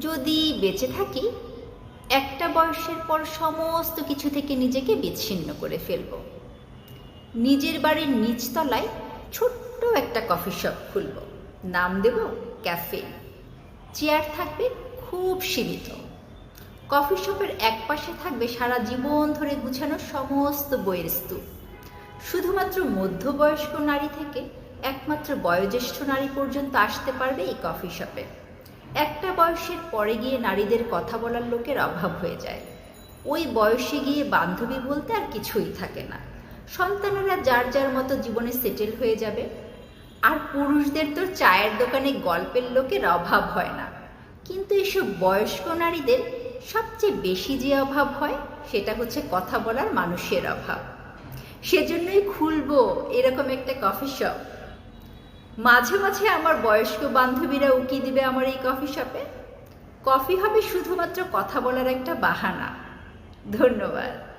যদি বেঁচে থাকি, একটা বয়সের পর সমস্ত কিছু থেকে নিজেকে বিচ্ছিন্ন করে ফেলব। নিজের বাড়ির নিচতলায় ছোট্ট একটা কফি শপ খুলব। নাম দেব ক্যাফে চেয়ার থাকবে খুব সীমিত। কফি শপের এক পাশে থাকবে সারা জীবন ধরে গুছানো সমস্ত বইয়ের স্তূপ। শুধুমাত্র মধ্যবয়স্ক নারী থেকে একমাত্র বয়োজ্যেষ্ঠ নারী পর্যন্ত আসতে পারবে এই কফি শপে একটা বয়সের পরে গিয়ে নারীদের কথা বলার লোকের অভাব হয়ে যায়। ওই বয়সে গিয়ে বান্ধবী বলতে আর কিছুই থাকে না। সন্তানেরা যার যার মতো জীবনে সেটেল হয়ে যাবে। আর পুরুষদের তো চায়ের দোকানে গল্পের লোকের অভাব হয় না। কিন্তু এসব বয়স্ক নারীদের সবচেয়ে বেশি যে অভাব হয়, সেটা হচ্ছে কথা বলার মানুষের অভাব। সেজন্যই খুলবো এরকম একটা কফি শপ মাঝে মাঝে আমার বয়স্ক বান্ধবীরা উকি দিবে আমার এই কফি শপে? কফি হবে শুধুমাত্র কথা বলার একটা বাহানা। ধন্যবাদ।